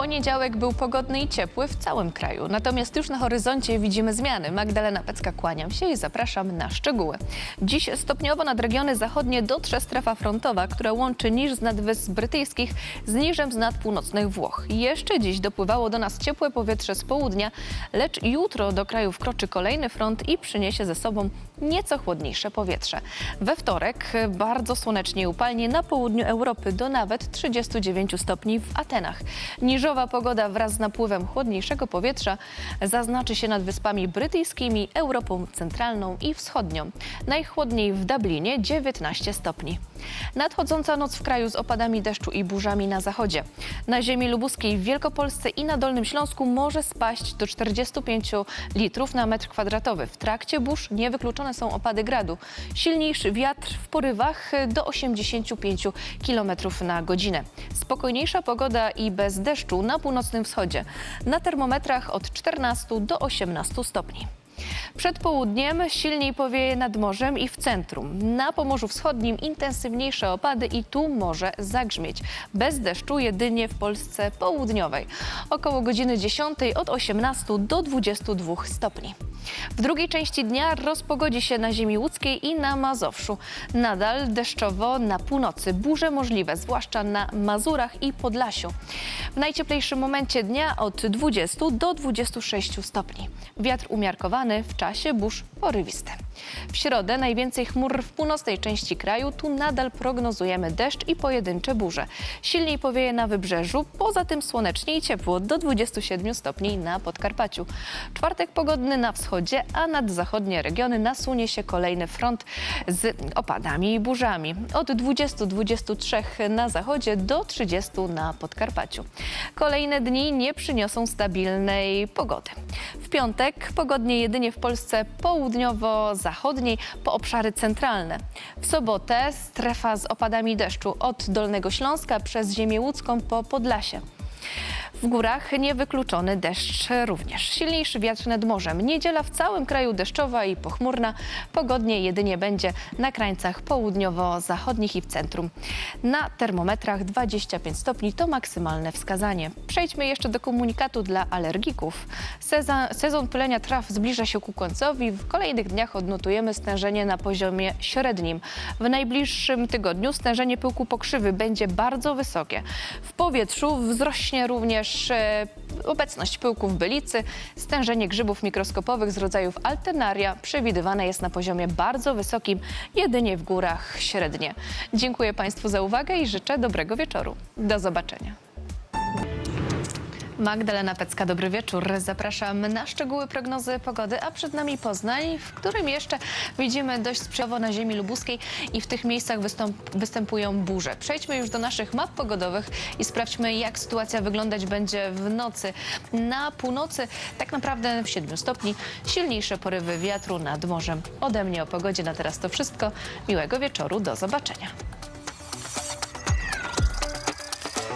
Poniedziałek był pogodny i ciepły w całym kraju, natomiast już na horyzoncie widzimy zmiany. Magdalena Pecka, kłaniam się i zapraszam na szczegóły. Dziś stopniowo nad regiony zachodnie dotrze strefa frontowa, która łączy niż z nadwysp brytyjskich z niżem z nad północnych Włoch. Jeszcze dziś dopływało do nas ciepłe powietrze z południa, lecz jutro do kraju wkroczy kolejny front i przyniesie ze sobą nieco chłodniejsze powietrze. We wtorek bardzo słonecznie upalnie na południu Europy do nawet 39 stopni w Atenach. Niżowa pogoda wraz z napływem chłodniejszego powietrza zaznaczy się nad Wyspami Brytyjskimi, Europą Centralną i Wschodnią. Najchłodniej w Dublinie 19 stopni. Nadchodząca noc w kraju z opadami deszczu i burzami na zachodzie. Na ziemi lubuskiej w Wielkopolsce i na Dolnym Śląsku może spaść do 45 litrów na metr kwadratowy. W trakcie burz niewykluczone są opady gradu. Silniejszy wiatr w porywach do 85 km na godzinę. Spokojniejsza pogoda i bez deszczu na północnym wschodzie. Na termometrach od 14 do 18 stopni. Przed południem silniej powieje nad morzem i w centrum. Na Pomorzu Wschodnim intensywniejsze opady i tu może zagrzmieć. Bez deszczu jedynie w Polsce południowej. Około godziny 10 od 18 do 22 stopni. W drugiej części dnia rozpogodzi się na ziemi łódzkiej i na Mazowszu. Nadal deszczowo na północy. Burze możliwe, zwłaszcza na Mazurach i Podlasiu. W najcieplejszym momencie dnia od 20 do 26 stopni. Wiatr umiarkowany w czasie burz porywiste. W środę najwięcej chmur w północnej części kraju. Tu nadal prognozujemy deszcz i pojedyncze burze. Silniej powieje na wybrzeżu, poza tym słonecznie i ciepło do 27 stopni na Podkarpaciu. Czwartek pogodny na wschodzie, a nad zachodnie regiony nasunie się kolejny front z opadami i burzami. Od 20-23 na zachodzie do 30 na Podkarpaciu. Kolejne dni nie przyniosą stabilnej pogody. W piątek pogodnie jedynie w Polsce południowo-zachodniej po obszary centralne. W sobotę strefa z opadami deszczu od Dolnego Śląska przez ziemię łódzką po Podlasie. W górach niewykluczony deszcz również. Silniejszy wiatr nad morzem. Niedziela w całym kraju deszczowa i pochmurna. Pogodnie jedynie będzie na krańcach południowo-zachodnich i w centrum. Na termometrach 25 stopni to maksymalne wskazanie. Przejdźmy jeszcze do komunikatu dla alergików. Sezon, sezon pylenia traw zbliża się ku końcowi. W kolejnych dniach odnotujemy stężenie na poziomie średnim. W najbliższym tygodniu stężenie pyłku pokrzywy będzie bardzo wysokie. W powietrzu wzrośnie również e, obecność pyłku w bylicy. Stężenie grzybów mikroskopowych z rodzajów alternaria przewidywane jest na poziomie bardzo wysokim, jedynie w górach średnie. Dziękuję Państwu za uwagę i życzę dobrego wieczoru. Do zobaczenia. Magdalena Pecka, dobry wieczór. Zapraszam na szczegóły prognozy pogody, a przed nami Poznań, w którym jeszcze widzimy dość sprzyjowo na ziemi lubuskiej i w tych miejscach występują burze. Przejdźmy już do naszych map pogodowych i sprawdźmy, jak sytuacja wyglądać będzie w nocy. Na północy tak naprawdę w 7 stopni, silniejsze porywy wiatru nad morzem. Ode mnie o pogodzie na teraz to wszystko. Miłego wieczoru, do zobaczenia.